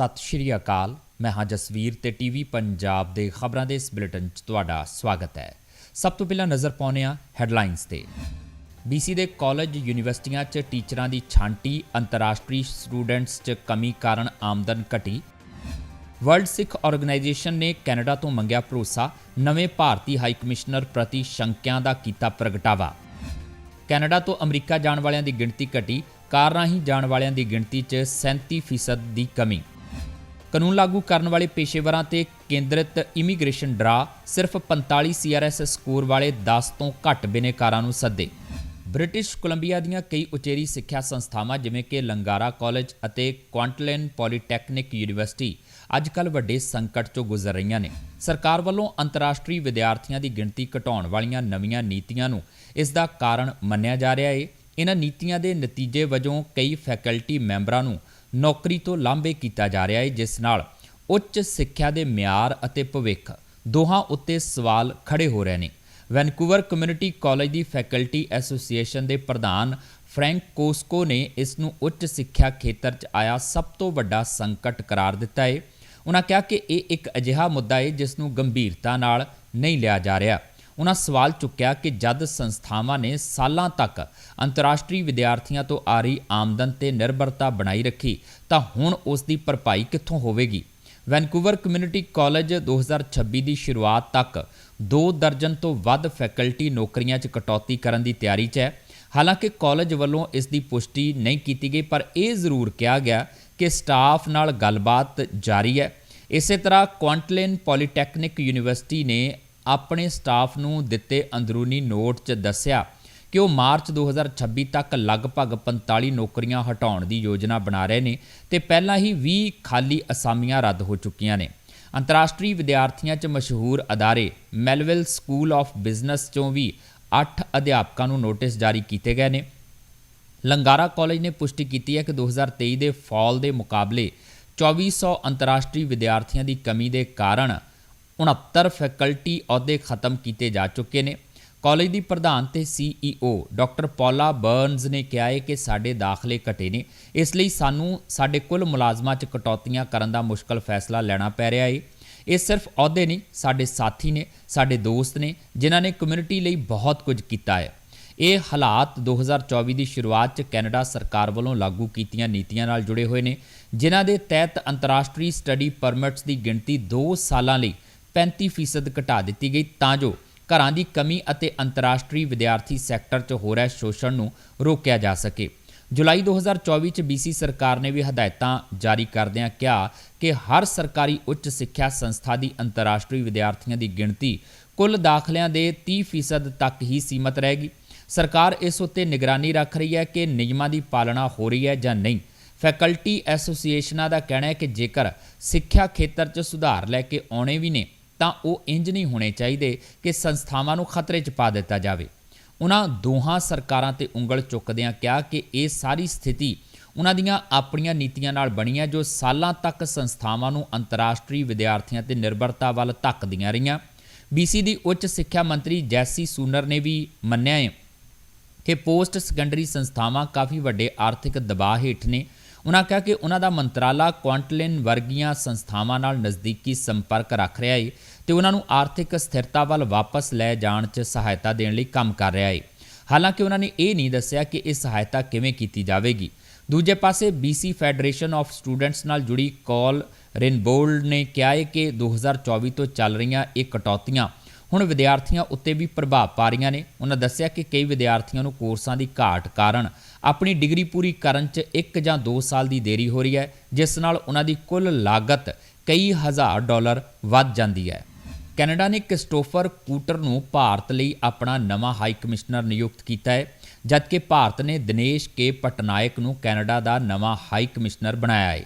ਸਤਿ ਸ਼੍ਰੀ ਅਕਾਲ। ਮੈਂ ਹਾਂ ਜਸਵੀਰ ਤੇ ਟੀਵੀ ਪੰਜਾਬ ਦੇ ਖਬਰਾਂ ਦੇ ਇਸ ਬੁਲੇਟਿਨ 'ਚ ਤੁਹਾਡਾ ਸਵਾਗਤ ਹੈ। ਸਭ ਤੋਂ ਪਹਿਲਾਂ ਨਜ਼ਰ ਪਾਉਂਦੇ ਹਾਂ ਹੈਡਲਾਈਨਸ ਤੇ। BC ਦੇ ਕਾਲਜ ਯੂਨੀਵਰਸਿਟੀਆਂ 'ਚ ਟੀਚਰਾਂ ਦੀ ਛਾਂਟੀ, ਅੰਤਰਰਾਸ਼ਟਰੀ ਸਟੂਡੈਂਟਸ 'ਚ ਕਮੀ ਕਾਰਨ ਆਮਦਨ ਘਟੀ। ਵਰਲਡ ਸਿੱਖ ਆਰਗੇਨਾਈਜੇਸ਼ਨ ਨੇ ਕੈਨੇਡਾ ਤੋਂ ਮੰਗਿਆ ਭਰੋਸਾ, ਨਵੇਂ ਭਾਰਤੀ ਹਾਈ ਕਮਿਸ਼ਨਰ ਪ੍ਰਤੀ ਸ਼ੰਕਿਆਂ ਦਾ ਕੀਤਾ ਪ੍ਰਗਟਾਵਾ। ਕੈਨੇਡਾ ਤੋਂ ਅਮਰੀਕਾ ਜਾਣ ਵਾਲਿਆਂ ਦੀ ਗਿਣਤੀ ਘਟੀ, ਕਾਰ ਰਾਹੀਂ ਜਾਣ ਵਾਲਿਆਂ ਦੀ ਗਿਣਤੀ 'ਚ 37% ਦੀ ਕਮੀ। ਕਾਨੂੰਨ ਲਾਗੂ ਕਰਨ ਵਾਲੇ ਪੇਸ਼ੇਵਰਾਂ ਤੇ ਕੇਂਦਰਿਤ ਇਮੀਗ੍ਰੇਸ਼ਨ ਡਰਾ ਸਿਰਫ 45 ਸੀਆਰਐਸ ਸਕੋਰ ਵਾਲੇ 10 ਤੋਂ ਘੱਟ ਬਿਨੇਕਾਰਾਂ ਨੂੰ ਸੱਦੇ। ਬ੍ਰਿਟਿਸ਼ ਕੋਲੰਬੀਆ ਦੀਆਂ ਕਈ ਉਚੇਰੀ ਸਿੱਖਿਆ ਸੰਸਥਾਵਾਂ ਜਿਵੇਂ ਕਿ ਲੰਗਾਰਾ ਕਾਲਜ ਅਤੇ ਕੁਆਂਟਲੈਨ ਪੋਲੀਟੈਕਨਿਕ ਯੂਨੀਵਰਸਿਟੀ ਅੱਜਕੱਲ ਵੱਡੇ ਸੰਕਟ ਚੋਂ ਗੁਜ਼ਰ ਰਹੀਆਂ ਨੇ। ਸਰਕਾਰ ਵੱਲੋਂ ਅੰਤਰਰਾਸ਼ਟਰੀ ਵਿਦਿਆਰਥੀਆਂ ਦੀ ਗਿਣਤੀ ਘਟਾਉਣ ਵਾਲੀਆਂ ਨਵੀਆਂ ਨੀਤੀਆਂ ਨੂੰ ਇਸ ਦਾ ਕਾਰਨ ਮੰਨਿਆ ਜਾ ਰਿਹਾ ਹੈ ਇਹਨਾਂ ਨੀਤੀਆਂ ਦੇ ਨਤੀਜੇ ਵਜੋਂ ਕਈ ਫੈਕਲਟੀ ਮੈਂਬਰਾਂ ਨੂੰ ਨੌਕਰੀ ਤੋਂ ਲਾਂਭੇ ਕੀਤਾ ਜਾ ਰਿਹਾ ਹੈ, ਜਿਸ ਨਾਲ ਉੱਚ ਸਿੱਖਿਆ ਦੇ ਮਿਆਰ ਅਤੇ ਭਵਿੱਖ ਦੋਹਾਂ ਉੱਤੇ ਸਵਾਲ ਖੜੇ ਹੋ ਰਹੇ ਨੇ। ਵੈਨਕੂਵਰ ਕਮਿਊਨਿਟੀ ਕਾਲਜ ਦੀ ਫੈਕਲਟੀ ਐਸੋਸੀਏਸ਼ਨ ਦੇ ਪ੍ਰਧਾਨ ਫ੍ਰੈਂਕ ਕੋਸਕੋ ਨੇ ਇਸ ਨੂੰ ਉੱਚ ਸਿੱਖਿਆ ਖੇਤਰ 'ਚ ਆਇਆ ਸਭ ਤੋਂ ਵੱਡਾ ਸੰਕਟ ਕਰਾਰ ਦਿੱਤਾ ਹੈ। ਉਹਨਾਂ ਕਿਹਾ ਕਿ ਇਹ ਇੱਕ ਅਜਿਹਾ ਮੁੱਦਾ ਹੈ, ਜਿਸ ਨੂੰ ਗੰਭੀਰਤਾ ਨਾਲ ਨਹੀਂ ਲਿਆ ਜਾ ਰਿਹਾ। ਉਹਨਾਂ ਸਵਾਲ ਚੁੱਕਿਆ ਕਿ ਜਦ ਸੰਸਥਾਵਾਂ ਨੇ ਸਾਲਾਂ ਤੱਕ ਅੰਤਰਰਾਸ਼ਟਰੀ ਵਿਦਿਆਰਥੀਆਂ ਤੋਂ ਆ ਰਹੀ ਆਮਦਨ ਤੇ ਨਿਰਭਰਤਾ ਬਣਾਈ ਰੱਖੀ, ਤਾਂ ਹੁਣ ਉਸ ਦੀ ਭਰਪਾਈ ਕਿੱਥੋਂ ਹੋਵੇਗੀ? ਵੈਨਕੂਵਰ ਕਮਿਊਨਿਟੀ ਕਾਲਜ 2026 ਦੀ ਸ਼ੁਰੂਆਤ ਤੱਕ ਦੋ ਦਰਜਨ ਤੋਂ ਵੱਧ ਫੈਕਲਟੀ ਨੌਕਰੀਆਂ 'ਚ ਕਟੌਤੀ ਕਰਨ ਦੀ ਤਿਆਰੀ 'ਚ ਹੈ। ਹਾਲਾਂਕਿ ਕਾਲਜ ਵੱਲੋਂ ਇਸ ਦੀ ਪੁਸ਼ਟੀ ਨਹੀਂ ਕੀਤੀ ਗਈ, ਪਰ ਇਹ ਜ਼ਰੂਰ ਕਿਹਾ ਗਿਆ ਕਿ ਸਟਾਫ ਨਾਲ ਗੱਲਬਾਤ ਜਾਰੀ ਹੈ। ਇਸੇ ਤਰ੍ਹਾਂ ਕੁਆਂਟਲਨ ਪੋਲੀਟੈਕਨਿਕ ਯੂਨੀਵਰਸਿਟੀ ਨੇ ਆਪਣੇ ਸਟਾਫ ਨੂੰ ਦਿੱਤੇ ਅੰਦਰੂਨੀ ਨੋਟ 'ਚ ਦੱਸਿਆ ਕਿ ਉਹ ਮਾਰਚ 2026 ਤੱਕ ਲਗਭਗ 45 ਨੌਕਰੀਆਂ ਹਟਾਉਣ ਦੀ ਯੋਜਨਾ ਬਣਾ ਰਹੇ ਨੇ ਤੇ ਪਹਿਲਾਂ ਹੀ 20 ਖਾਲੀ ਅਸਾਮੀਆਂ ਰੱਦ ਹੋ ਚੁੱਕੀਆਂ ਨੇ। ਅੰਤਰਰਾਸ਼ਟਰੀ ਵਿਦਿਆਰਥੀਆਂ 'ਚ ਮਸ਼ਹੂਰ ਅਦਾਰੇ ਮੈਲਵਿਲ ਸਕੂਲ ਆਫ ਬਿਜ਼ਨਸ 'ਚੋਂ ਵੀ 8 ਅਧਿਆਪਕਾਂ ਨੂੰ ਨੋਟਿਸ ਜਾਰੀ ਕੀਤੇ ਗਏ ਨੇ। ਲੰਗਾਰਾ ਕਾਲਜ ਨੇ ਪੁਸ਼ਟੀ ਕੀਤੀ ਹੈ ਕਿ 2023 ਦੇ ਫਾਲ ਦੇ ਮੁਕਾਬਲੇ 2400 ਅੰਤਰਰਾਸ਼ਟਰੀ ਵਿਦਿਆਰਥੀਆਂ ਦੀ ਕਮੀ ਦੇ ਕਾਰਨ 69 ਫੈਕਲਟੀ ਅਹੁਦੇ ਖਤਮ ਕੀਤੇ ਜਾ ਚੁੱਕੇ ਨੇ। ਕਾਲਜ ਦੀ ਪ੍ਰਧਾਨ ਤੇ ਸੀਈਓ ਡਾਕਟਰ ਪੌਲਾ ਬਰਨਜ਼ ਨੇ ਕਿਹਾ ਹੈ ਕਿ ਸਾਡੇ ਦਾਖਲੇ ਘਟੇ ਨੇ। ਇਸ ਲਈ ਸਾਨੂੰ ਸਾਡੇ ਕੁੱਲ ਮੁਲਾਜ਼ਮਾਂ 'ਚ ਕਟੌਤੀਆਂ ਕਰਨ ਦਾ ਮੁਸ਼ਕਲ ਫੈਸਲਾ ਲੈਣਾ ਪੈ ਰਿਹਾ ਹੈ। ਇਹ ਸਿਰਫ ਅਹੁਦੇ ਨਹੀਂ, ਸਾਡੇ ਸਾਥੀ ਨੇ, ਸਾਡੇ ਦੋਸਤ ਨੇ, ਜਿਨ੍ਹਾਂ ਨੇ ਕਮਿਊਨਿਟੀ ਲਈ ਬਹੁਤ ਕੁਝ ਕੀਤਾ ਹੈ। ਇਹ ਹਾਲਾਤ 2024 ਦੀ ਸ਼ੁਰੂਆਤ 'ਚ ਕੈਨੇਡਾ ਸਰਕਾਰ ਵੱਲੋਂ ਲਾਗੂ ਕੀਤੀਆਂ ਨੀਤੀਆਂ ਨਾਲ ਜੁੜੇ ਹੋਏ ਨੇ, ਜਿਨ੍ਹਾਂ ਦੇ ਤਹਿਤ ਅੰਤਰਰਾਸ਼ਟਰੀ ਸਟੱਡੀ ਪਰਮਿਟਸ ਦੀ ਗਿਣਤੀ 2 ਸਾਲਾਂ ਲਈ 35% ਘਟਾ ਦਿੱਤੀ ਗਈ, ਤਾਂ ਜੋ ਘਰਾਂ ਦੀ ਕਮੀ ਅਤੇ ਅੰਤਰਰਾਸ਼ਟਰੀ ਵਿਦਿਆਰਥੀ ਸੈਕਟਰ 'ਚ ਹੋ ਰਿਹਾ ਸ਼ੋਸ਼ਣ ਨੂੰ ਰੋਕਿਆ ਜਾ ਸਕੇ। ਜੁਲਾਈ 2024 ਚ BC ਸਰਕਾਰ ਨੇ ਵੀ ਹਦਾਇਤਾਂ ਜਾਰੀ ਕਰਦਿਆਂ ਕਿਹਾ ਕਿ ਹਰ ਸਰਕਾਰੀ ਉੱਚ ਸਿੱਖਿਆ ਸੰਸਥਾ ਦੀ ਅੰਤਰਰਾਸ਼ਟਰੀ ਵਿਦਿਆਰਥੀਆਂ ਦੀ ਗਿਣਤੀ ਕੁੱਲ ਦਾਖਲਿਆਂ ਦੇ 30% ਤੱਕ ਹੀ ਸੀਮਤ ਰਹੇਗੀ। ਸਰਕਾਰ ਇਸ ਉੱਤੇ ਨਿਗਰਾਨੀ ਰੱਖ ਰਹੀ ਹੈ ਕਿ ਨਿਯਮਾਂ ਦੀ ਪਾਲਣਾ ਹੋ ਰਹੀ ਹੈ ਜਾਂ ਨਹੀਂ। ਫੈਕਲਟੀ ਐਸੋਸੀਏਸ਼ਨਾਂ ਦਾ ਕਹਿਣਾ ਹੈ ਕਿ ਜੇਕਰ ਸਿੱਖਿਆ ਖੇਤਰ 'ਚ ਸੁਧਾਰ ਲੈ ਕੇ ਆਉਣੇ ਵੀ ਨੇ ਤਾਂ ਉਹ ਇੰਜ ਨਹੀਂ ਹੋਣੇ ਚਾਹੀਦੇ ਕਿ ਸੰਸਥਾਵਾਂ ਨੂੰ ਖਤਰੇ 'ਚ ਪਾ ਦਿੱਤਾ ਜਾਵੇ। ਉਹਨਾਂ ਦੋਹਾਂ ਸਰਕਾਰਾਂ ਤੇ ਉਂਗਲ ਚੁੱਕਦਿਆਂ ਕਿਹਾ ਕਿ ਇਹ ਸਾਰੀ ਸਥਿਤੀ ਉਹਨਾਂ ਦੀਆਂ ਆਪਣੀਆਂ ਨੀਤੀਆਂ ਨਾਲ ਬਣੀ ਹੈ, ਜੋ ਸਾਲਾਂ ਤੱਕ ਸੰਸਥਾਵਾਂ ਨੂੰ ਅੰਤਰਰਾਸ਼ਟਰੀ ਵਿਦਿਆਰਥੀਆਂ ਤੇ ਨਿਰਭਰਤਾ ਵੱਲ ਧੱਕਦੀਆਂ ਰਹੀਆਂ। BC ਦੀ ਉੱਚ ਸਿੱਖਿਆ ਮੰਤਰੀ ਜੈਸੀ ਸੂਨਰ ਨੇ ਵੀ ਮੰਨਿਆ ਹੈ ਕਿ ਪੋਸਟ ਸੈਕੰਡਰੀ ਸੰਸਥਾਵਾਂ ਕਾਫੀ ਵੱਡੇ ਆਰਥਿਕ ਦਬਾਅ ਹੇਠ ਨੇ। ਉਹਨਾਂ ਕਿਹਾ ਕਿ ਉਹਨਾਂ ਦਾ ਮੰਤਰਾਲਾ ਕੁਆਂਟਲਿਨ ਵਰਗੀਆਂ ਸੰਸਥਾਵਾਂ ਨਾਲ ਨਜ਼ਦੀਕੀ ਸੰਪਰਕ ਰੱਖ ਰਿਹਾ ਹੈ। ਤੇ ਉਹਨਾਂ ਨੂੰ ਆਰਥਿਕ ਸਥਿਰਤਾ ਵੱਲ ਵਾਪਸ ਲੈ ਜਾਣ 'ਚ ਸਹਾਇਤਾ ਦੇਣ ਲਈ ਕੰਮ ਕਰ ਰਿਹਾ ਹੈ ਹਾਲਾਂਕਿ ਉਹਨਾਂ ਨੇ ਇਹ ਨਹੀਂ ਦੱਸਿਆ ਕਿ ਇਹ ਸਹਾਇਤਾ ਕਿਵੇਂ ਕੀਤੀ ਜਾਵੇਗੀ। ਦੂਜੇ ਪਾਸੇ BC ਫੈਡਰੇਸ਼ਨ ਆਫ ਸਟੂਡੈਂਟਸ ਨਾਲ ਜੁੜੀ ਕਾਲ ਰਿਨਬੋਲਡ ਨੇ ਕਿਹਾ ਹੈ ਕਿ 2024 ਤੋਂ ਚੱਲ ਰਹੀਆਂ ਇਹ ਕਟੌਤੀਆਂ ਹੁਣ ਵਿਦਿਆਰਥੀਆਂ ਉੱਤੇ ਵੀ ਪ੍ਰਭਾਵ ਪਾ ਰਹੀਆਂ ਨੇ। ਉਹਨਾਂ ਦੱਸਿਆ ਕਿ ਕਈ ਵਿਦਿਆਰਥੀਆਂ ਨੂੰ ਕੋਰਸਾਂ ਦੀ ਘਾਟ ਕਾਰਨ ਆਪਣੀ ਡਿਗਰੀ ਪੂਰੀ ਕਰਨ 'ਚ 1 ਜਾਂ 2 ਸਾਲ ਦੀ ਦੇਰੀ ਹੋ ਰਹੀ ਹੈ, ਜਿਸ ਨਾਲ ਉਹਨਾਂ ਦੀ ਕੁੱਲ ਲਾਗਤ ਕਈ ਹਜ਼ਾਰ ਡਾਲਰ ਵੱਧ ਜਾਂਦੀ ਹੈ। ਕੈਨੇਡਾ ਨੇ ਕ੍ਰਿਸਟੋਫਰ ਕੂਟਰ ਨੂੰ ਭਾਰਤ ਲਈ ਆਪਣਾ ਨਵਾਂ ਹਾਈ ਕਮਿਸ਼ਨਰ ਨਿਯੁਕਤ ਕੀਤਾ ਹੈ, ਜਦਕਿ ਭਾਰਤ ਨੇ ਦਿਨੇਸ਼ ਕੇ ਪਟਨਾਇਕ ਨੂੰ ਕੈਨੇਡਾ ਦਾ ਨਵਾਂ ਹਾਈ ਕਮਿਸ਼ਨਰ ਬਣਾਇਆ ਹੈ।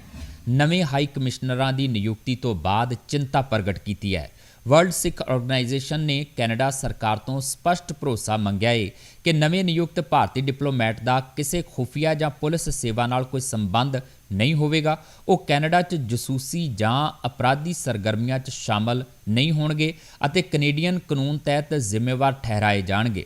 ਨਵੇਂ ਹਾਈ ਕਮਿਸ਼ਨਰਾਂ ਦੀ ਨਿਯੁਕਤੀ ਤੋਂ ਬਾਅਦ ਚਿੰਤਾ ਪ੍ਰਗਟ ਕੀਤੀ ਹੈ। ਵਰਲਡ ਸਿੱਖ ਆਰਗੇਨਾਈਜੇਸ਼ਨ ਨੇ ਕੈਨੇਡਾ ਸਰਕਾਰ ਤੋਂ ਸਪਸ਼ਟ ਭਰੋਸਾ ਮੰਗਿਆ ਹੈ ਕਿ ਨਵੇਂ ਨਿਯੁਕਤ ਭਾਰਤੀ ਡਿਪਲੋਮੈਟ ਦਾ ਕਿਸੇ ਖੁਫੀਆ ਜਾਂ ਪੁਲਿਸ ਸੇਵਾ ਨਾਲ ਕੋਈ ਸੰਬੰਧ ਨਹੀਂ ਹੋਵੇਗਾ। ਉਹ ਕੈਨੇਡਾ 'ਚ ਜਸੂਸੀ ਜਾਂ ਅਪਰਾਧੀ ਸਰਗਰਮੀਆਂ 'ਚ ਸ਼ਾਮਲ ਨਹੀਂ ਹੋਣਗੇ ਅਤੇ ਕੈਨੇਡੀਅਨ ਕਾਨੂੰਨ ਤਹਿਤ ਜ਼ਿੰਮੇਵਾਰ ਠਹਿਰਾਏ ਜਾਣਗੇ।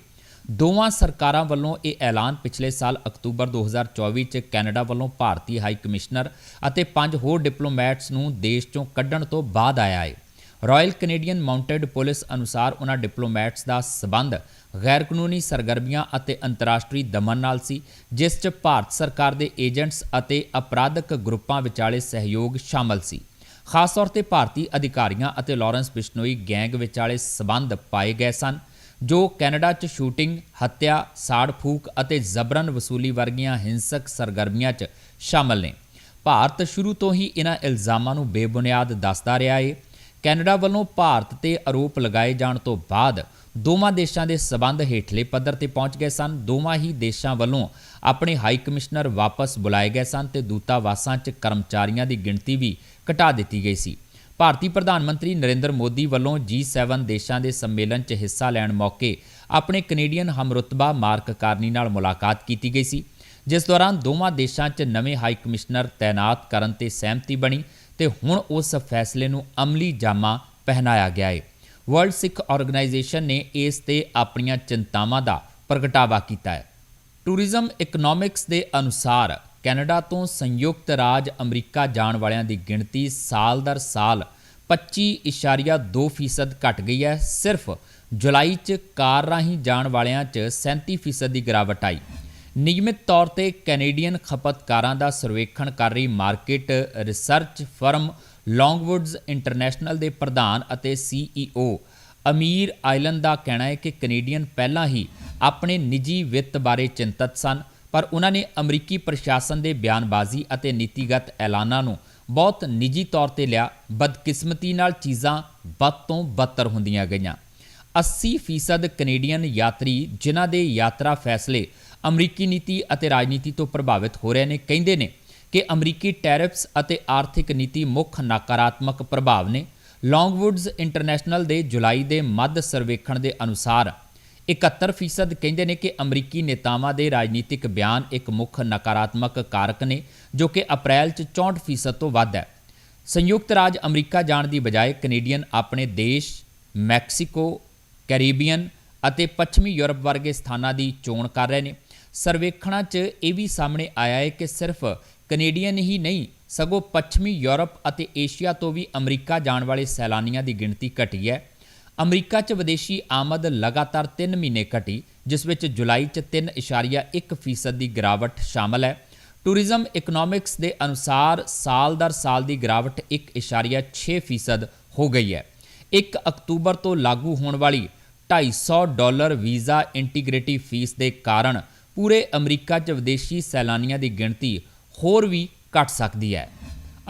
ਦੋਵਾਂ ਸਰਕਾਰਾਂ ਵੱਲੋਂ ਇਹ ਐਲਾਨ ਪਿਛਲੇ ਸਾਲ ਅਕਤੂਬਰ 2024 ਚ ਕੈਨੇਡਾ ਵੱਲੋਂ ਭਾਰਤੀ ਹਾਈ ਕਮਿਸ਼ਨਰ ਅਤੇ ਪੰਜ ਹੋਰ ਡਿਪਲੋਮੈਟਸ ਨੂੰ ਦੇਸ਼ ਚੋਂ ਕੱਢਣ ਤੋਂ ਬਾਅਦ ਆਇਆ ਹੈ ਰਾਇਲ ਕੈਨੇਡੀਅਨ ਮਾਊਂਟਡ ਪੁਲਿਸ ਅਨੁਸਾਰ ਉਹਨਾਂ ਡਿਪਲੋਮੈਟਸ ਦਾ ਸਬੰਧ ਗੈਰ ਕਾਨੂੰਨੀ ਸਰਗਰਮੀਆਂ ਅਤੇ ਅੰਤਰਰਾਸ਼ਟਰੀ ਦਮਨ ਨਾਲ ਸੀ ਜਿਸ 'ਚ ਭਾਰਤ ਸਰਕਾਰ ਦੇ ਏਜੰਟਸ ਅਤੇ ਅਪਰਾਧਕ ਗਰੁੱਪਾਂ ਵਿਚਾਲੇ ਸਹਿਯੋਗ ਸ਼ਾਮਲ ਸੀ। ਖਾਸ ਤੌਰ ਤੇ ਭਾਰਤੀ ਅਧਿਕਾਰੀਆਂ ਅਤੇ ਲਾਰੈਂਸ ਬਿਸ਼ਨੋਈ ਗੈਂਗ ਵਿਚਾਲੇ ਸਬੰਧ ਪਾਏ ਗਏ ਸਨ ਜੋ ਕੈਨੇਡਾ 'ਚ ਸ਼ੂਟਿੰਗ, ਹੱਤਿਆ, ਸਾੜ ਫੂਕ ਅਤੇ ਜ਼ਬਰਨ ਵਸੂਲੀ ਵਰਗੀਆਂ ਹਿੰਸਕ ਸਰਗਰਮੀਆਂ 'ਚ ਸ਼ਾਮਲ ਨੇ। ਭਾਰਤ ਸ਼ੁਰੂ ਤੋਂ ਹੀ ਇਹਨਾਂ ਇਲਜ਼ਾਮਾਂ ਨੂੰ ਬੇਬੁਨਿਆਦ ਦੱਸਦਾ ਰਿਹਾ ਏ। ਕੈਨੇਡਾ ਵੱਲੋਂ ਭਾਰਤ ਤੇ ਆਰੋਪ ਲਗਾਏ ਜਾਣ ਤੋਂ ਬਾਅਦ ਦੋਵਾਂ ਦੇਸ਼ਾਂ ਦੇ ਸਬੰਧ ਹੇਠਲੇ ਪੱਧਰ ਤੇ ਪਹੁੰਚ ਗਏ ਸਨ। ਦੋਵਾਂ ਹੀ ਦੇਸ਼ਾਂ ਵੱਲੋਂ ਆਪਣੇ ਹਾਈ ਕਮਿਸ਼ਨਰ ਵਾਪਸ ਬੁਲਾਏ ਗਏ ਸਨ ਤੇ ਦੂਤਾਵਾਸਾਂ 'ਚ ਕਰਮਚਾਰੀਆਂ ਦੀ ਗਿਣਤੀ ਵੀ ਘਟਾ ਦਿੱਤੀ ਗਈ ਸੀ। ਭਾਰਤੀ ਪ੍ਰਧਾਨ ਮੰਤਰੀ ਨਰਿੰਦਰ ਮੋਦੀ ਵੱਲੋਂ G7 ਦੇਸ਼ਾਂ ਦੇ ਸੰਮੇਲਨ 'ਚ ਹਿੱਸਾ ਲੈਣ ਮੌਕੇ ਆਪਣੇ ਕੈਨੇਡੀਅਨ ਹਮਰੁਤਬਾ ਮਾਰਕ ਕਾਰਨੀ ਨਾਲ ਮੁਲਾਕਾਤ ਕੀਤੀ ਗਈ ਸੀ, ਜਿਸ ਦੌਰਾਨ ਦੋਵਾਂ ਦੇਸ਼ਾਂ 'ਚ ਨਵੇਂ ਹਾਈ ਕਮਿਸ਼ਨਰ ਤਾਇਨਾਤ ਕਰਨ ਤੇ ਸਹਿਮਤੀ ਬਣੀ ਤੇ ਹੁਣ ਉਸ ਫੈਸਲੇ ਨੂੰ ਅਮਲੀ ਜਾਮਾ ਪਹਿਨਾਇਆ ਗਿਆ ਹੈ ਵਰਲਡ ਸਿੱਖ ਆਰਗੇਨਾਈਜੇਸ਼ਨ ਨੇ ਇਸ ਤੇ ਆਪਣੀਆਂ ਚਿੰਤਾਵਾਂ ਦਾ ਪ੍ਰਗਟਾਵਾ ਕੀਤਾ ਹੈ। ਟੂਰਿਜ਼ਮ ਇਕਨੋਮਿਕਸ ਦੇ ਅਨੁਸਾਰ ਕੈਨੇਡਾ ਤੋਂ ਸੰਯੁਕਤ ਰਾਜ ਅਮਰੀਕਾ ਜਾਣ ਵਾਲਿਆਂ ਦੀ ਗਿਣਤੀ ਸਾਲ ਦਰ ਸਾਲ 25.2% ਘਟ ਗਈ ਹੈ। ਸਿਰਫ ਜੁਲਾਈ 'ਚ ਕਾਰ ਰਾਹੀਂ ਜਾਣ ਵਾਲਿਆਂ 'ਚ 37% ਦੀ ਗਿਰਾਵਟ ਆਈ। ਨਿਯਮਿਤ ਤੌਰ ਤੇ ਕੈਨੇਡੀਅਨ ਖਪਤਕਾਰਾਂ ਦਾ ਸਰਵੇਖਣ ਕਰ ਰਹੀ market research firm Longwoods international ਦੇ ਪ੍ਰਧਾਨ ਅਤੇ ਸੀਈਓ ਅਮੀਰ ਆਇਲਨ ਦਾ ਕਹਿਣਾ ਹੈ ਕਿ ਕੈਨੇਡੀਅਨ ਪਹਿਲਾਂ ਹੀ ਆਪਣੇ ਨਿੱਜੀ ਵਿੱਤ ਬਾਰੇ ਚਿੰਤਤ ਸਨ, ਪਰ ਉਹਨਾਂ ਨੇ ਅਮਰੀਕੀ ਪ੍ਰਸ਼ਾਸਨ ਦੇ ਬਿਆਨਬਾਜ਼ੀ ਅਤੇ ਨੀਤੀਗਤ ਐਲਾਨਾਂ ਨੂੰ ਬਹੁਤ ਨਿੱਜੀ ਤੌਰ ਤੇ ਲਿਆ, ਬਦਕਿਸਮਤੀ ਨਾਲ ਚੀਜ਼ਾਂ ਬਦ ਤੋਂ ਬਦਤਰ ਹੁੰਦੀਆਂ ਗਈਆਂ। 80% ਕੈਨੇਡੀਅਨ ਯਾਤਰੀ ਜਿਨ੍ਹਾਂ ਦੇ ਯਾਤਰਾ ਫੈਸਲੇ ਅਮਰੀਕੀ ਨੀਤੀ ਅਤੇ ਰਾਜਨੀਤੀ ਤੋਂ ਪ੍ਰਭਾਵਿਤ ਹੋ ਰਹੇ ਨੇ। ਕਹਿੰਦੇ ਨੇ ਕਿ ਅਮਰੀਕੀ ਟੈਰਿਫਸ ਅਤੇ ਆਰਥਿਕ ਨੀਤੀ ਮੁੱਖ ਨਕਾਰਾਤਮਕ ਪ੍ਰਭਾਵ ਨੇ। ਲੌਂਗਵੁੱਡਜ਼ ਇੰਟਰਨੈਸ਼ਨਲ ਦੇ ਜੁਲਾਈ ਦੇ ਮੱਧ ਸਰਵੇਖਣ ਦੇ ਅਨੁਸਾਰ 71% ਕਹਿੰਦੇ ਨੇ ਕਿ ਅਮਰੀਕੀ ਨੇਤਾਵਾਂ ਦੇ ਰਾਜਨੀਤਿਕ ਬਿਆਨ ਇੱਕ ਮੁੱਖ ਨਕਾਰਾਤਮਕ ਕਾਰਕ ਨੇ, ਜੋ ਕਿ ਅਪ੍ਰੈਲ 'ਚ 64% ਤੋਂ ਵੱਧ ਹੈ। ਸੰਯੁਕਤ ਰਾਜ ਅਮਰੀਕਾ ਜਾਣ ਦੀ ਬਜਾਏ ਕੈਨੇਡੀਅਨ ਆਪਣੇ ਦੇਸ਼, ਮੈਕਸੀਕੋ, ਕੈਰੀਬੀਅਨ ਅਤੇ ਪੱਛਮੀ ਯੂਰਪ ਵਰਗੇ ਸਥਾਨਾਂ ਦੀ ਚੋਣ ਕਰ ਰਹੇ ਨੇ। ਸਰਵੇਖਣਾਂ 'ਚ ਇਹ ਵੀ ਸਾਹਮਣੇ ਆਇਆ ਹੈ ਕਿ ਸਿਰਫ ਕੈਨੇਡੀਅਨ ਹੀ ਨਹੀਂ, ਸਗੋਂ ਪੱਛਮੀ ਯੂਰਪ ਅਤੇ ਏਸ਼ੀਆ ਤੋਂ ਵੀ ਅਮਰੀਕਾ ਜਾਣ ਵਾਲੇ ਸੈਲਾਨੀਆਂ ਦੀ ਗਿਣਤੀ ਘਟੀ ਹੈ। ਅਮਰੀਕਾ 'ਚ ਵਿਦੇਸ਼ੀ ਆਮਦ ਲਗਾਤਾਰ 3 ਮਹੀਨੇ ਘਟੀ, ਜਿਸ ਵਿੱਚ ਜੁਲਾਈ 'ਚ 3.1% ਦੀ ਗਿਰਾਵਟ ਸ਼ਾਮਲ ਹੈ। ਟੂਰਿਜ਼ਮ ਇਕਨੋਮਿਕਸ ਦੇ ਅਨੁਸਾਰ ਸਾਲ ਦਰ ਸਾਲ ਦੀ ਗਿਰਾਵਟ 1.6% ਹੋ ਗਈ ਹੈ। 1 ਅਕਤੂਬਰ ਤੋਂ ਲਾਗੂ ਹੋਣ ਵਾਲੀ 250 ਡਾਲਰ ਵੀਜ਼ਾ ਇੰਟੀਗ੍ਰੇਟਿਵ ਫੀਸ ਦੇ ਕਾਰਨ ਪੂਰੇ ਅਮਰੀਕਾ 'ਚ ਵਿਦੇਸ਼ੀ ਸੈਲਾਨੀਆਂ ਦੀ ਗਿਣਤੀ ਹੋਰ ਵੀ ਘਟ ਸਕਦੀ ਹੈ।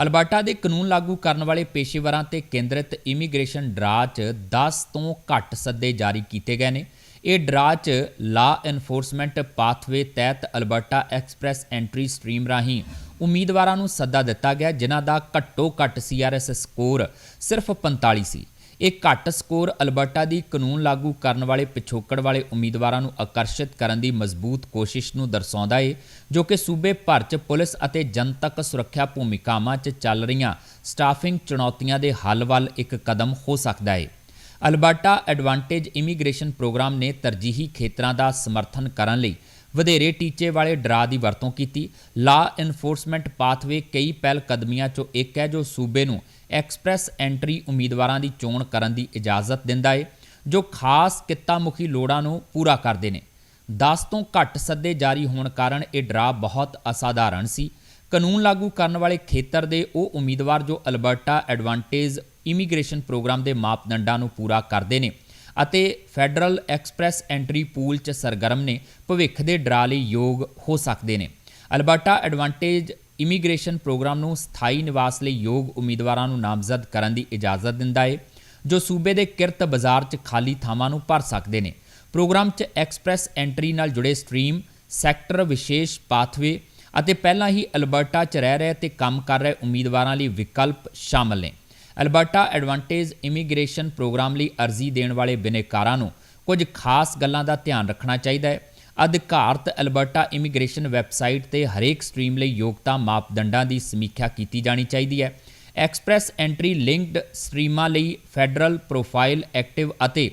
ਅਲਬਰਟਾ ਦੇ ਕਾਨੂੰਨ ਲਾਗੂ ਕਰਨ ਵਾਲੇ ਪੇਸ਼ੇਵਰਾਂ ਤੇ ਕੇਂਦਰਿਤ ਇਮੀਗ੍ਰੇਸ਼ਨ ਡਰਾ 'ਚ 10 ਤੋਂ ਘੱਟ ਸੱਦੇ ਜਾਰੀ ਕੀਤੇ ਗਏ ਨੇ। ਇਹ ਡਰਾ 'ਚ ਲਾ ਐਨਫੋਰਸਮੈਂਟ ਪਾਥਵੇ ਤਹਿਤ ਅਲਬਰਟਾ ਐਕਸਪ੍ਰੈਸ ਐਂਟਰੀ ਸਟ੍ਰੀਮ ਰਾਹੀਂ ਉਮੀਦਵਾਰਾਂ ਨੂੰ ਸੱਦਾ ਦਿੱਤਾ ਗਿਆ, ਜਿਨ੍ਹਾਂ ਦਾ ਘੱਟੋ ਘੱਟ ਸੀਆਰਐਸ ਸਕੋਰ ਸਿਰਫ 45 ਸੀ। ਇਹ ਘੱਟ ਸਕੋਰ ਅਲਬਰਟਾ ਦੀ ਕਾਨੂੰਨ ਲਾਗੂ ਕਰਨ ਵਾਲੇ ਪਿਛੋਕੜ ਵਾਲੇ ਉਮੀਦਵਾਰਾਂ ਨੂੰ ਆਕਰਸ਼ਿਤ ਕਰਨ ਦੀ ਮਜ਼ਬੂਤ ਕੋਸ਼ਿਸ਼ ਨੂੰ ਦਰਸਾਉਂਦਾ ਹੈ ਜੋ ਕਿ ਸੂਬੇ ਭਰ 'ਚ ਪੁਲਿਸ ਅਤੇ ਜਨਤਕ ਸੁਰੱਖਿਆ ਭੂਮਿਕਾਵਾਂ 'ਚ ਚੱਲ ਰਹੀਆਂ ਸਟਾਫਿੰਗ ਚੁਣੌਤੀਆਂ ਦੇ ਹੱਲ ਵੱਲ ਇੱਕ ਕਦਮ ਹੋ ਸਕਦਾ ਹੈ ਅਲਬਰਟਾ ਐਡਵਾਂਟੇਜ ਇਮੀਗ੍ਰੇਸ਼ਨ ਪ੍ਰੋਗਰਾਮ ਨੇ ਤਰਜੀਹੀ ਖੇਤਰਾਂ ਦਾ ਸਮਰਥਨ ਕਰਨ ਲਈ ਵਧੇਰੇ ਟੀਚੇ ਵਾਲੇ ਡਰਾ ਦੀ ਵਰਤੋਂ ਕੀਤੀ। ਲਾ ਐਨਫੋਰਸਮੈਂਟ ਪਾਥਵੇ ਕਈ ਪਹਿਲ ਕਦਮੀਆਂ 'ਚੋਂ ਇੱਕ ਹੈ ਜੋ ਸੂਬੇ ਨੂੰ ਐਕਸਪ੍ਰੈਸ ਐਂਟਰੀ ਉਮੀਦਵਾਰਾਂ ਦੀ ਚੋਣ ਕਰਨ ਦੀ ਇਜਾਜ਼ਤ ਦਿੰਦਾ ਹੈ ਜੋ ਖਾਸ ਕਿੱਤਾ ਮੁਖੀ ਲੋੜਾਂ ਨੂੰ ਪੂਰਾ ਕਰਦੇ ਨੇ। 10 ਤੋਂ ਘੱਟ ਸੱਦੇ ਜਾਰੀ ਹੋਣ ਕਾਰਨ ਇਹ ਡਰਾ ਬਹੁਤ ਅਸਾਧਾਰਨ ਸੀ। ਕਾਨੂੰਨ ਲਾਗੂ ਕਰਨ ਵਾਲੇ ਖੇਤਰ ਦੇ ਉਹ ਉਮੀਦਵਾਰ ਜੋ ਅਲਬਰਟਾ ਐਡਵਾਂਟੇਜ ਇਮੀਗ੍ਰੇਸ਼ਨ ਪ੍ਰੋਗਰਾਮ ਦੇ ਮਾਪਦੰਡਾਂ ਨੂੰ ਪੂਰਾ ਕਰਦੇ ਨੇ। ਅਤੇ ਫੈਡਰਲ ਐਕਸਪ੍ਰੈਸ ਐਂਟਰੀ ਪੂਲ 'ਚ ਸਰਗਰਮ ਨੇ ਭਵਿੱਖ ਦੇ ਡਰਾ ਲਈ ਯੋਗ ਹੋ ਸਕਦੇ ਨੇ। ਅਲਬਰਟਾ ਐਡਵਾਂਟੇਜ ਇਮੀਗ੍ਰੇਸ਼ਨ ਪ੍ਰੋਗਰਾਮ ਨੂੰ ਸਥਾਈ ਨਿਵਾਸ ਲਈ ਯੋਗ ਉਮੀਦਵਾਰਾਂ ਨੂੰ ਨਾਮਜ਼ਦ ਕਰਨ ਦੀ ਇਜਾਜ਼ਤ ਦਿੰਦਾ ਹੈ ਜੋ ਸੂਬੇ ਦੇ ਕਿਰਤ ਬਾਜ਼ਾਰ 'ਚ ਖਾਲੀ ਥਾਵਾਂ ਨੂੰ ਭਰ ਸਕਦੇ ਨੇ। ਪ੍ਰੋਗਰਾਮ 'ਚ ਐਕਸਪ੍ਰੈਸ ਐਂਟਰੀ ਨਾਲ ਜੁੜੇ ਸਟ੍ਰੀਮ, ਸੈਕਟਰ, ਵਿਸ਼ੇਸ਼ ਪਾਥਵੇ ਅਤੇ ਪਹਿਲਾਂ ਹੀ ਅਲਬਰਟਾ 'ਚ ਰਹਿ ਰਹੇ ਤੇ ਕੰਮ ਕਰ ਰਹੇ ਉਮੀਦਵਾਰਾਂ ਲਈ ਵਿਕਲਪ ਸ਼ਾਮਲ ਨੇ। ਅਲਬਰਟਾ ਐਡਵਾਂਟੇਜ ਇਮੀਗ੍ਰੇਸ਼ਨ ਪ੍ਰੋਗਰਾਮ ਲਈ ਅਰਜ਼ੀ ਦੇਣ ਵਾਲੇ ਬਿਨੇਕਾਰਾਂ ਨੂੰ ਕੁਝ ਖਾਸ ਗੱਲਾਂ ਦਾ ਧਿਆਨ ਰੱਖਣਾ ਚਾਹੀਦਾ ਹੈ। ਅਧਿਕਾਰਤ ਅਲਬਰਟਾ ਇਮੀਗ੍ਰੇਸ਼ਨ ਵੈਬਸਾਈਟ ਤੇ ਹਰੇਕ ਸਟ੍ਰੀਮ ਲਈ ਯੋਗਤਾ ਮਾਪਦੰਡਾਂ ਦੀ ਸਮੀਖਿਆ ਕੀਤੀ ਜਾਣੀ ਚਾਹੀਦੀ ਹੈ। ਐਕਸਪ੍ਰੈਸ ਐਂਟਰੀ ਲਿੰਕਡ ਸਟ੍ਰੀਮਾਂ ਲਈ ਫੈਡਰਲ ਪ੍ਰੋਫਾਈਲ ਐਕਟਿਵ ਅਤੇ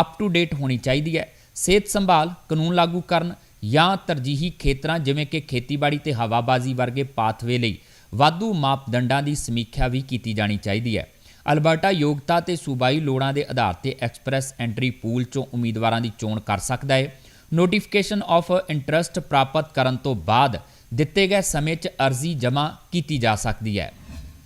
ਅਪ ਟੂ ਡੇਟ ਹੋਣੀ ਚਾਹੀਦੀ ਹੈ। ਸਿਹਤ ਸੰਭਾਲ, ਕਾਨੂੰਨ ਲਾਗੂ ਕਰਨ ਜਾਂ ਤਰਜੀਹੀ ਖੇਤਰਾਂ ਜਿਵੇਂ ਕਿ ਖੇਤੀਬਾੜੀ ਤੇ ਹਵਾਬਾਜ਼ੀ ਵਰਗੇ ਪਾਥਵੇ ਲਈ ਵਾਧੂ ਮਾਪਦੰਡਾਂ ਦੀ ਸਮੀਖਿਆ ਵੀ ਕੀਤੀ ਜਾਣੀ ਚਾਹੀਦੀ ਹੈ। ਅਲਬਰਟਾ ਯੋਗਤਾ ਤੇ ਸੂਬਾਈ ਲੋੜਾਂ ਦੇ ਆਧਾਰ ਤੇ ਐਕਸਪ੍ਰੈਸ ਐਂਟਰੀ ਪੂਲ ਚੋਂ ਉਮੀਦਵਾਰਾਂ ਦੀ ਚੋਣ ਕਰ ਸਕਦਾ ਹੈ। ਨੋਟੀਫਿਕੇਸ਼ਨ ਆਫ ਇੰਟਰਸਟ ਪ੍ਰਾਪਤ ਕਰਨ ਤੋਂ ਬਾਅਦ ਦਿੱਤੇ ਗਏ ਸਮੇਂ 'ਚ ਅਰਜ਼ੀ ਜਮ੍ਹਾਂ ਕੀਤੀ ਜਾ ਸਕਦੀ ਹੈ।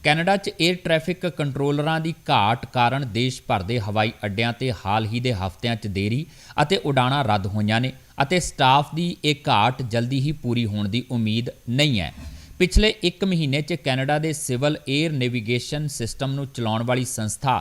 ਕੈਨੇਡਾ 'ਚ 에ਅਰ ਟ੍ਰੈਫਿਕ ਕੰਟਰੋਲਰਾਂ ਦੀ ਘਾਟ ਕਾਰਨ ਦੇਸ਼ ਭਰ ਦੇ ਹਵਾਈ ਅੱਡਿਆਂ ਤੇ ਹਾਲ ਹੀ ਦੇ ਹਫ਼ਤਿਆਂ 'ਚ ਦੇਰੀ ਅਤੇ ਉਡਾਣਾਂ ਰੱਦ ਹੋਈਆਂ ਨੇ ਅਤੇ ਸਟਾਫ ਦੀ ਇਹ ਘਾਟ ਜਲਦੀ ਹੀ ਪੂਰੀ ਹੋਣ ਦੀ ਉਮੀਦ ਨਹੀਂ ਹੈ। ਪਿਛਲੇ 1 ਮਹੀਨੇ 'ਚ ਕੈਨੇਡਾ ਦੇ ਸਿਵਲ 에ਅਰ ਨੈਵੀਗੇਸ਼ਨ ਸਿਸਟਮ ਨੂੰ ਚਲਾਉਣ ਵਾਲੀ ਸੰਸਥਾ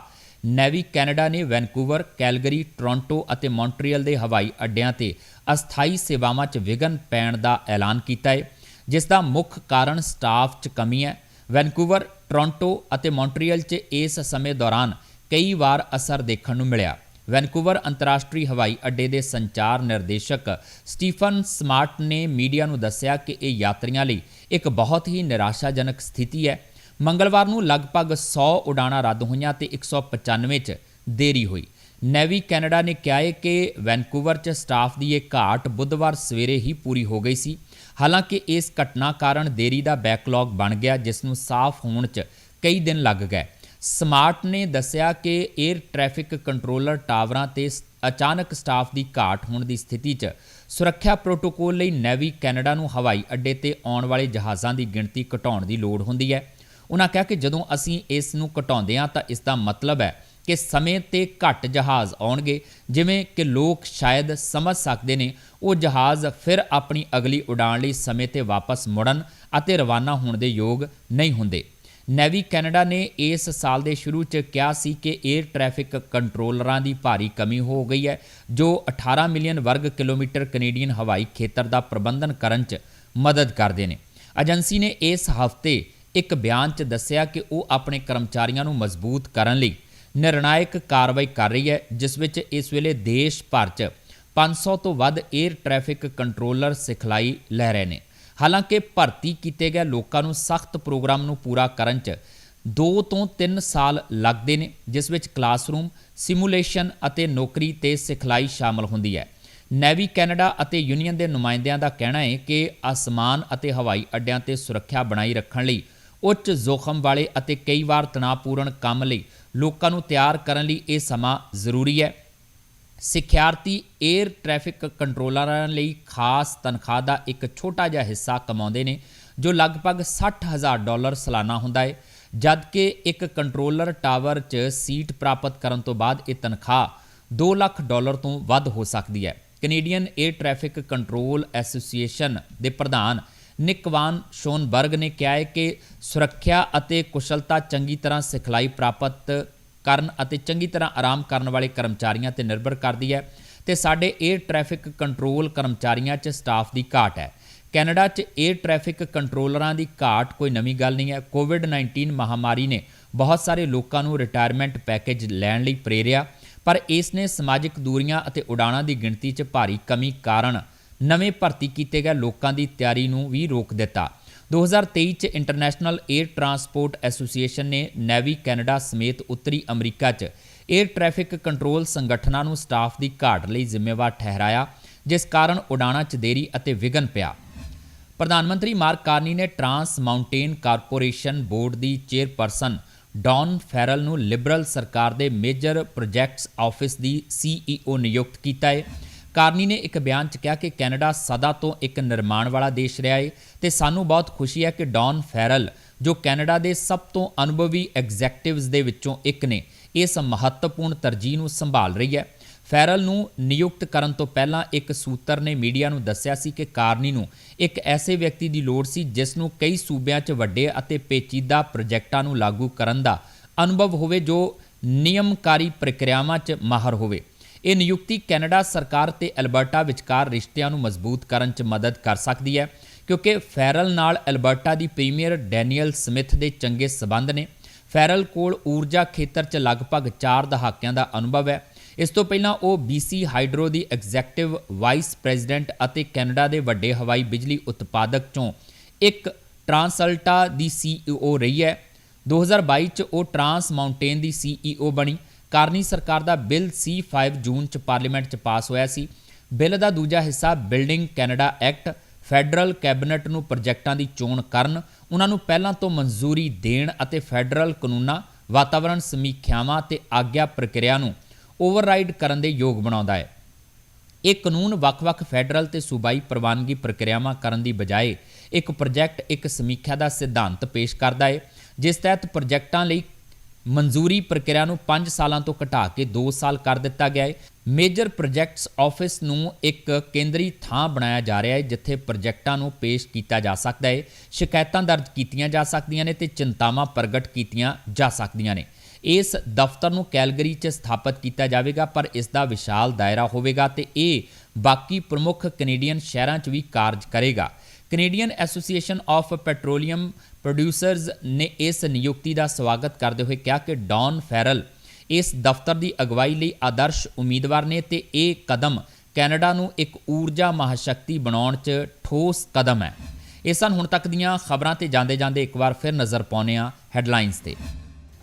ਨੈਵੀ ਕੈਨੇਡਾ ਨੇ ਵੈਨਕੂਵਰ, ਕੈਲਗਰੀ, ਟੋਰਾਂਟੋ ਅਤੇ ਮੌਂਟਰੀਅਲ ਦੇ ਹਵਾਈ ਅੱਡਿਆਂ ਤੇ ਅਸਥਾਈ ਸੇਵਾਵਾਂ 'ਚ ਵਿਘਨ ਪੈਣ ਦਾ ਐਲਾਨ ਕੀਤਾ ਹੈ ਜਿਸ ਦਾ ਮੁੱਖ ਕਾਰਨ ਸਟਾਫ 'ਚ ਕਮੀ ਹੈ। ਵੈਨਕੂਵਰ, ਟੋਰਾਂਟੋ ਅਤੇ ਮੌਂਟਰੀਅਲ 'ਚ ਇਸ ਸਮੇਂ ਦੌਰਾਨ ਕਈ ਵਾਰ ਅਸਰ ਦੇਖਣ ਨੂੰ ਮਿਲਿਆ। ਵੈਨਕੂਵਰ ਅੰਤਰਰਾਸ਼ਟਰੀ ਹਵਾਈ ਅੱਡੇ ਦੇ ਸੰਚਾਰ ਨਿਰਦੇਸ਼ਕ ਸਟੀਫਨ ਸਮਾਰਟ ਨੇ ਮੀਡੀਆ ਨੂੰ ਦੱਸਿਆ ਕਿ ਇਹ ਯਾਤਰੀਆਂ ਲਈ ਇੱਕ ਬਹੁਤ ਹੀ ਨਿਰਾਸ਼ਾਜਨਕ ਸਥਿਤੀ ਹੈ। ਮੰਗਲਵਾਰ ਨੂੰ ਲਗਭਗ 100 ਉਡਾਣਾਂ ਰੱਦ ਹੋਈਆਂ ਤੇ 195 'ਚ ਦੇਰੀ ਹੋਈ। ਨੈਵੀ ਕੈਨੇਡਾ ਨੇ ਕਿਹਾ ਹੈ ਕਿ ਵੈਨਕੂਵਰ 'ਚ ਸਟਾਫ ਦੀ ਇਹ ਘਾਟ ਬੁੱਧਵਾਰ ਸਵੇਰੇ ਹੀ ਪੂਰੀ ਹੋ ਗਈ ਸੀ। ਹਾਲਾਂਕਿ ਇਸ ਘਟਨਾ ਕਾਰਨ ਦੇਰੀ ਦਾ ਬੈਕਲੌਗ ਬਣ ਗਿਆ, ਜਿਸ ਨੂੰ ਸਾਫ਼ ਹੋਣ 'ਚ ਕਈ ਦਿਨ ਲੱਗ ਗਏ। ਸਮਾਰਟ ਨੇ ਦੱਸਿਆ ਕਿ 에ਅਰ ਟ੍ਰੈਫਿਕ ਕੰਟਰੋਲਰ ਟਾਵਰਾਂ ਤੇ ਸ- ਅਚਾਨਕ ਸਟਾਫ ਦੀ ਘਾਟ ਹੋਣ ਦੀ ਸਥਿਤੀ 'ਚ ਸੁਰੱਖਿਆ ਪ੍ਰੋਟੋਕੋਲ ਲਈ ਨੈਵੀ ਕੈਨੇਡਾ ਨੂੰ ਹਵਾਈ ਅੱਡੇ ਤੇ ਆਉਣ ਵਾਲੇ ਜਹਾਜ਼ਾਂ ਦੀ ਗਿਣਤੀ ਘਟਾਉਣ ਦੀ ਲੋੜ ਹੁੰਦੀ ਹੈ। ਉਹਨਾਂ ਕਿਹਾ ਕਿ ਜਦੋਂ ਅਸੀਂ ਇਸ ਨੂੰ ਘਟਾਉਂਦੇ ਹਾਂ ਤਾਂ ਇਸ ਦਾ ਮਤਲਬ ਹੈ ਕਿ ਸਮੇਂ ਤੇ ਘੱਟ ਜਹਾਜ਼ ਆਉਣਗੇ, ਜਿਵੇਂ ਕਿ ਲੋਕ ਸ਼ਾਇਦ ਸਮਝ ਸਕਦੇ ਨੇ, ਉਹ ਜਹਾਜ਼ ਫਿਰ ਆਪਣੀ ਅਗਲੀ ਉਡਾਣ ਲਈ ਸਮੇਂ ਤੇ ਵਾਪਸ ਮੁੜਨ ਅਤੇ ਰਵਾਨਾ ਹੋਣ ਦੇ ਯੋਗ ਨਹੀਂ ਹੁੰਦੇ। ਨੈਵੀ ਕੈਨੇਡਾ ਨੇ ਇਸ ਸਾਲ ਦੇ ਸ਼ੁਰੂ 'ਚ ਕਿਹਾ ਸੀ ਕਿ 에ਅਰ ਟ੍ਰੈਫਿਕ ਕੰਟਰੋਲਰਾਂ ਦੀ ਭਾਰੀ ਕਮੀ ਹੋ ਗਈ ਹੈ, ਜੋ 18 ਮਿਲੀਅਨ ਵਰਗ ਕਿਲੋਮੀਟਰ ਕੈਨੇਡੀਅਨ ਹਵਾਈ ਖੇਤਰ ਦਾ ਪ੍ਰਬੰਧਨ ਕਰਨ 'ਚ ਮਦਦ ਕਰਦੇ ਨੇ। ਏਜੰਸੀ ਨੇ ਇਸ ਹਫ਼ਤੇ ਇੱਕ ਬਿਆਨ 'ਚ ਦੱਸਿਆ ਕਿ ਉਹ ਆਪਣੇ ਕਰਮਚਾਰੀਆਂ ਨੂੰ ਮਜ਼ਬੂਤ ਕਰਨ ਲਈ ਨਿਰਣਾਇਕ ਕਾਰਵਾਈ ਕਰ ਰਹੀ ਹੈ, ਜਿਸ ਵਿੱਚ ਇਸ ਵੇਲੇ ਦੇਸ਼ ਭਰ 'ਚ 500 ਤੋਂ ਵੱਧ 에ਅਰ ਟ੍ਰੈਫਿਕ ਕੰਟਰੋਲਰ ਸਿਖਲਾਈ ਲੈ ਰਹੇ ਨੇ। ਹਾਲਾਂਕਿ ਭਰਤੀ ਕੀਤੇ ਗਏ ਲੋਕਾਂ ਨੂੰ ਸਖਤ ਪ੍ਰੋਗਰਾਮ ਨੂੰ ਪੂਰਾ ਕਰਨ 'ਚ 2 ਤੋਂ 3 ਸਾਲ ਲੱਗਦੇ ਨੇ, ਜਿਸ ਵਿੱਚ ਕਲਾਸਰੂਮ, ਸਿਮੂਲੇਸ਼ਨ ਅਤੇ ਨੌਕਰੀ ਤੇ ਸਿਖਲਾਈ ਸ਼ਾਮਲ ਹੁੰਦੀ ਹੈ। ਨੈਵੀ ਕੈਨੇਡਾ ਅਤੇ ਯੂਨੀਅਨ ਦੇ ਨੁਮਾਇੰਦਿਆਂ ਦਾ ਕਹਿਣਾ ਹੈ ਕਿ ਅਸਮਾਨ ਅਤੇ ਹਵਾਈ ਅੱਡਿਆਂ ਤੇ ਸੁਰੱਖਿਆ ਬਣਾਈ ਰੱਖਣ ਲਈ, ਉੱਚ ਜ਼ੋਖਮ ਵਾਲੇ ਅਤੇ ਕਈ ਵਾਰ ਤਣਾਅਪੂਰਨ ਕੰਮ ਲਈ ਲੋਕਾਂ ਨੂੰ ਤਿਆਰ ਕਰਨ ਲਈ ਇਹ ਸਮਾਂ ਜ਼ਰੂਰੀ ਹੈ। ਸਿੱਖਿਆਰਥੀ 에ਅਰ ਟ੍ਰੈਫਿਕ ਕੰਟਰੋਲਰਾਂ ਲਈ ਖਾਸ ਤਨਖਾਹ ਦਾ ਇੱਕ ਛੋਟਾ ਜਿਹਾ ਹਿੱਸਾ ਕਮਾਉਂਦੇ ਨੇ, ਜੋ ਲਗਭਗ 60000 ਡਾਲਰ ਸਾਲਾਨਾ ਹੁੰਦਾ ਹੈ। ਜਦਕਿ ਇੱਕ ਕੰਟਰੋਲਰ ਟਾਵਰ 'ਚ ਸੀਟ ਪ੍ਰਾਪਤ ਕਰਨ ਤੋਂ ਬਾਅਦ ਇਹ ਤਨਖਾਹ 2 ਲੱਖ ਡਾਲਰ ਤੋਂ ਵੱਧ ਹੋ ਸਕਦੀ ਹੈ। Canadian air traffic control association ਦੇ ਪ੍ਰਧਾਨ ਨਿਕਵਾਨ ਸ਼ੋਨਬਰਗ ਨੇ ਕਿਹਾ ਹੈ ਕਿ ਸੁਰੱਖਿਆ ਅਤੇ ਕੁਸ਼ਲਤਾ ਚੰਗੀ ਤਰ੍ਹਾਂ ਸਿਖਲਾਈ ਪ੍ਰਾਪਤ ਕਰਨ ਅਤੇ ਚੰਗੀ ਤਰ੍ਹਾਂ ਆਰਾਮ ਕਰਨ ਵਾਲੇ ਕਰਮਚਾਰੀਆਂ ਤੇ ਨਿਰਭਰ ਕਰਦੀ ਹੈ ਤੇ ਸਾਡੇ 에ਅਰ ਟ੍ਰੈਫਿਕ ਕੰਟਰੋਲ ਕਰਮਚਾਰੀਆਂ 'ਚ ਸਟਾਫ ਦੀ ਘਾਟ ਹੈ। ਕੈਨੇਡਾ 'ਚ 에ਅਰ ਟ੍ਰੈਫਿਕ ਕੰਟਰੋਲਰਾਂ ਦੀ ਘਾਟ ਕੋਈ ਨਵੀਂ ਗੱਲ ਨਹੀਂ ਹੈ। ਕੋਵਿਡ-19 ਮਹਾਮਾਰੀ ਨੇ ਬਹੁਤ ਸਾਰੇ ਲੋਕਾਂ ਨੂੰ ਰਿਟਾਇਰਮੈਂਟ ਪੈਕੇਜ ਲੈਣ ਲਈ ਪ੍ਰੇਰਿਆ, ਪਰ ਇਸ ਨੇ ਸਮਾਜਿਕ ਦੂਰੀਆਂ ਅਤੇ ਉਡਾਣਾਂ ਦੀ ਗਿਣਤੀ 'ਚ ਭਾਰੀ ਕਮੀ ਕਾਰਨ ਨਵੇਂ ਭਰਤੀ ਕੀਤੇ ਗਏ ਲੋਕਾਂ ਦੀ ਤਿਆਰੀ ਨੂੰ ਵੀ ਰੋਕ ਦਿੱਤਾ। 2023 ਚ ਇੰਟਰਨੈਸ਼ਨਲ 에ਅਰ ਟਰਾਂਸਪੋਰਟ ਐਸੋਸੀਏਸ਼ਨ ਨੇ ਨੈਵੀ ਕੈਨੇਡਾ ਸਮੇਤ ਉੱਤਰੀ ਅਮਰੀਕਾ ਚ 에ਅਰ ਟ੍ਰੈਫਿਕ ਕੰਟਰੋਲ ਸੰਗਠਨਾਂ ਨੂੰ ਸਟਾਫ ਦੀ ਘਾਟ ਲਈ ਜ਼ਿੰਮੇਵਾਰ ਠਹਿਰਾਇਆ, ਜਿਸ ਕਾਰਨ ਉਡਾਣਾਂ 'ਚ ਦੇਰੀ ਅਤੇ ਵਿਘਨ ਪਿਆ। ਪ੍ਰਧਾਨ ਮੰਤਰੀ ਮਾਰਕ ਕਾਰਨੀ ਨੇ ਟਰਾਂਸ ਮਾਊਂਟੇਨ ਕਾਰਪੋਰੇਸ਼ਨ ਬੋਰਡ ਦੀ ਚੇਅਰਪਰਸਨ ਡੌਨ ਫੈਰਲ ਨੂੰ ਲਿਬਰਲ ਸਰਕਾਰ ਦੇ ਮੇਜਰ ਪ੍ਰੋਜੈਕਟਸ ਆਫਿਸ ਦੀ ਸੀਈਓ ਨਿਯੁਕਤ ਕੀਤਾ ਹੈ ਕਾਰਨੀ ਨੇ ਇੱਕ ਬਿਆਨ 'ਚ ਕਿਹਾ ਕਿ ਕੈਨੇਡਾ ਸਦਾ ਤੋਂ ਇੱਕ ਨਿਰਮਾਣ ਵਾਲਾ ਦੇਸ਼ ਰਿਹਾ ਹੈ ਤੇ ਸਾਨੂੰ ਬਹੁਤ ਖੁਸ਼ੀ ਹੈ ਕਿ ਡੌਨ ਫੈਰਲ, ਜੋ ਕੈਨੇਡਾ ਦੇ ਸਭ ਤੋਂ ਅਨੁਭਵੀ ਐਗਜ਼ੈਕਟਿਵਜ਼ ਦੇ ਵਿੱਚੋਂ ਇੱਕ ਨੇ, ਇਸ ਮਹੱਤਵਪੂਰਨ ਤਰਜੀਹ ਨੂੰ ਸੰਭਾਲ ਰਹੀ ਹੈ। ਫੈਰਲ ਨੂੰ ਨਿਯੁਕਤ ਕਰਨ ਤੋਂ ਪਹਿਲਾਂ ਇੱਕ ਸੂਤਰ ਨੇ ਮੀਡੀਆ ਨੂੰ ਦੱਸਿਆ ਸੀ ਕਿ ਕਾਰਨੀ ਨੂੰ ਇੱਕ ਐਸੇ ਵਿਅਕਤੀ ਦੀ ਲੋੜ ਸੀ ਜਿਸ ਨੂੰ ਕਈ ਸੂਬਿਆਂ 'ਚ ਵੱਡੇ ਅਤੇ ਪੇਚੀਦਾ ਪ੍ਰੋਜੈਕਟਾਂ ਨੂੰ ਲਾਗੂ ਕਰਨ ਦਾ ਅਨੁਭਵ ਹੋਵੇ ਜੋ ਨਿਯਮਕਾਰੀ ਪ੍ਰਕਿਰਿਆਵਾਂ 'ਚ ਮਾਹਰ ਹੋਵੇ। ਇਹ ਨਿਯੁਕਤੀ ਕੈਨੇਡਾ ਸਰਕਾਰ ਤੇ ਐਲਬਰਟਾ ਵਿਚਕਾਰ ਰਿਸ਼ਤਿਆਂ ਨੂੰ ਮਜ਼ਬੂਤ ਕਰਨ 'ਚ ਮਦਦ ਕਰ ਸਕਦੀ ਹੈ, ਕਿਉਂਕਿ ਫੈਰਲ ਨਾਲ ਐਲਬਰਟਾ ਦੀ ਪ੍ਰੀਮੀਅਰ ਡੈਨੀਅਲ ਸਮਿਥ ਦੇ ਚੰਗੇ ਸਬੰਧ ਨੇ। ਫੈਰਲ ਕੋਲ ਊਰਜਾ ਖੇਤਰ 'ਚ ਲਗਭਗ 4 ਦਹਾਕਿਆਂ ਦਾ ਅਨੁਭਵ ਹੈ। ਇਸ ਤੋਂ ਪਹਿਲਾਂ ਉਹ BC ਹਾਈਡਰੋ ਦੀ ਐਗਜ਼ੈਕਟਿਵ ਵਾਈਸ ਪ੍ਰੈਜ਼ੀਡੈਂਟ ਅਤੇ ਕੈਨੇਡਾ ਦੇ ਵੱਡੇ ਹਵਾਈ ਬਿਜਲੀ ਉਤਪਾਦਕ ਚੋਂ ਇੱਕ ਟਰਾਂਸਲਟਾ ਦੀ CEO ਰਹੀ ਹੈ। 2022 ਚ ਉਹ ਟਰਾਂਸ ਮਾਊਂਟੇਨ ਦੀ CEO ਬਣੀ। ਕਾਰਨੀ ਸਰਕਾਰ ਦਾ ਬਿੱਲ C5 ਜੂਨ ਚ ਪਾਰਲੀਮੈਂਟ ਚ ਪਾਸ ਹੋਇਆ ਸੀ। ਬਿੱਲ ਦਾ ਦੂਜਾ ਹਿੱਸਾ building Canada act, federal cabinet ਨੂੰ ਪ੍ਰੋਜੈਕਟਾਂ ਦੀ ਚੋਣ ਕਰਨ, ਉਹਨਾਂ ਨੂੰ ਪਹਿਲਾਂ ਤੋਂ ਮਨਜ਼ੂਰੀ ਦੇਣ ਅਤੇ ਫੈਡਰਲ ਕਾਨੂੰਨਾਂ, ਵਾਤਾਵਰਣ ਸਮੀਖਿਆਵਾਂ ਤੇ ਆਗਿਆ ਪ੍ਰਕਿਰਿਆ ਨੂੰ ਓਵਰਰਾਈਡ ਕਰਨ ਦੇ ਯੋਗ ਬਣਾਉਂਦਾ ਹੈ। ਇਹ ਕਾਨੂੰਨ ਵੱਖ-ਵੱਖ ਫੈਡਰਲ ਤੇ ਸੂਬਾਈ ਪ੍ਰਵਾਨਗੀ ਪ੍ਰਕਿਰਿਆਵਾਂ ਕਰਨ ਦੀ ਬਜਾਏ ਇੱਕ ਪ੍ਰੋਜੈਕਟ, ਇੱਕ ਸਮੀਖਿਆ ਦਾ ਸਿਧਾਂਤ ਪੇਸ਼ ਕਰਦਾ ਹੈ, ਜਿਸ ਤਹਿਤ ਪ੍ਰੋਜੈਕਟਾਂ ਲਈ ਮਨਜ਼ੂਰੀ ਪ੍ਰਕਿਰਿਆ ਨੂੰ 5 ਸਾਲਾਂ ਤੋਂ ਘਟਾ ਕੇ 2 ਸਾਲ ਕਰ ਦਿੱਤਾ ਗਿਆ ਹੈ ਮੇਜਰ ਪ੍ਰੋਜੈਕਟਸ ਆਫਿਸ ਨੂੰ ਇੱਕ ਕੇਂਦਰੀ ਥਾਂ ਬਣਾਇਆ ਜਾ ਰਿਹਾ ਹੈ ਜਿੱਥੇ ਪ੍ਰੋਜੈਕਟਾਂ ਨੂੰ ਪੇਸ਼ ਕੀਤਾ ਜਾ ਸਕਦਾ ਹੈ ਸ਼ਿਕਾਇਤਾਂ ਦਰਜ ਕੀਤੀਆਂ ਜਾ ਸਕਦੀਆਂ ਨੇ ਤੇ ਚਿੰਤਾਵਾਂ ਪ੍ਰਗਟ ਕੀਤੀਆਂ ਜਾ ਸਕਦੀਆਂ ਨੇ। ਇਸ ਦਫ਼ਤਰ ਨੂੰ ਕੈਲਗਰੀ 'ਚ ਸਥਾਪਿਤ ਕੀਤਾ ਜਾਵੇਗਾ, ਪਰ ਇਸ ਦਾ ਵਿਸ਼ਾਲ ਦਾਇਰਾ ਹੋਵੇਗਾ ਤੇ ਇਹ ਬਾਕੀ ਪ੍ਰਮੁੱਖ ਕੈਨੇਡੀਅਨ ਸ਼ਹਿਰਾਂ 'ਚ ਵੀ ਕਾਰਜ ਕਰੇਗਾ। Canadian association of petroleum producers ਨੇ ਇਸ ਨਿਯੁਕਤੀ ਦਾ ਸਵਾਗਤ ਕਰਦੇ ਹੋਏ ਕਿਹਾ ਕਿ ਡੌਨ ਫੈਰਲ ਇਸ ਦਫ਼ਤਰ ਦੀ ਅਗਵਾਈ ਲਈ ਆਦਰਸ਼ ਉਮੀਦਵਾਰ ਨੇ ਤੇ ਇਹ ਕਦਮ ਕੈਨੇਡਾ ਨੂੰ ਇੱਕ ਊਰਜਾ ਮਹਾਸ਼ਕਤੀ ਬਣਾਉਣ 'ਚ ਠੋਸ ਕਦਮ ਹੈ। ਇਹ ਸਨ ਹੁਣ ਤੱਕ ਦੀਆਂ ਖਬਰਾਂ ਤੇ ਜਾਂਦੇ ਜਾਂਦੇ ਇੱਕ ਵਾਰ ਫਿਰ ਨਜ਼ਰ ਪਾਉਂਦੇ ਹਾਂ ਹੈਡਲਾਈਨਸ ਤੇ।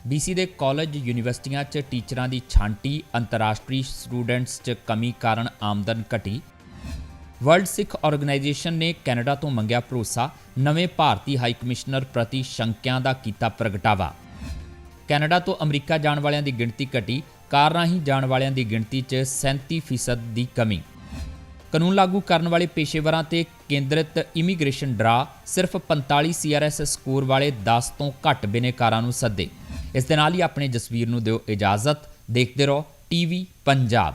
BC ਦੇ ਕਾਲਜ ਯੂਨੀਵਰਸਿਟੀਆਂ 'ਚ ਟੀਚਰਾਂ ਦੀ ਛਾਂਟੀ, ਅੰਤਰਰਾਸ਼ਟਰੀ ਸਟੂਡੈਂਟਸ 'ਚ ਕਮੀ ਕਾਰਨ ਆਮਦਨ ਘਟੀ। ਵਰਲਡ ਸਿੱਖ ਆਰਗੇਨਾਈਜੇਸ਼ਨ ਨੇ ਕੈਨੇਡਾ ਤੋਂ ਮੰਗਿਆ ਭਰੋਸਾ ਨਵੇਂ ਭਾਰਤੀ ਹਾਈ ਕਮਿਸ਼ਨਰ ਪ੍ਰਤੀ ਸ਼ੰਕਿਆਂ ਦਾ ਕੀਤਾ ਪ੍ਰਗਟਾਵਾ। ਕੈਨੇਡਾ ਤੋਂ ਅਮਰੀਕਾ ਜਾਣ ਵਾਲਿਆਂ ਦੀ ਗਿਣਤੀ ਘਟੀ, ਕਾਰ ਰਾਹੀਂ ਜਾਣ ਵਾਲਿਆਂ ਦੀ ਗਿਣਤੀ 'ਚ 37% ਦੀ ਕਮੀ। ਕਾਨੂੰਨ ਲਾਗੂ ਕਰਨ ਵਾਲੇ ਪੇਸ਼ੇਵਰਾਂ ਤੇ ਕੇਂਦਰਿਤ ਇਮੀਗ੍ਰੇਸ਼ਨ ਡਰਾ ਸਿਰਫ 45 ਸੀਆਰਐਸ ਸਕੋਰ ਵਾਲੇ 10 ਤੋਂ ਘੱਟ ਬਿਨੇਕਾਰਾਂ ਨੂੰ ਸੱਦੇ। ਇਸ ਦੇ ਨਾਲ ਹੀ ਆਪਣੇ ਜਸਵੀਰ ਨੂੰ ਦਿਓ ਇਜਾਜ਼ਤ। ਦੇਖਦੇ ਰਹੋ, ਟੀਵੀ ਪੰਜਾਬ।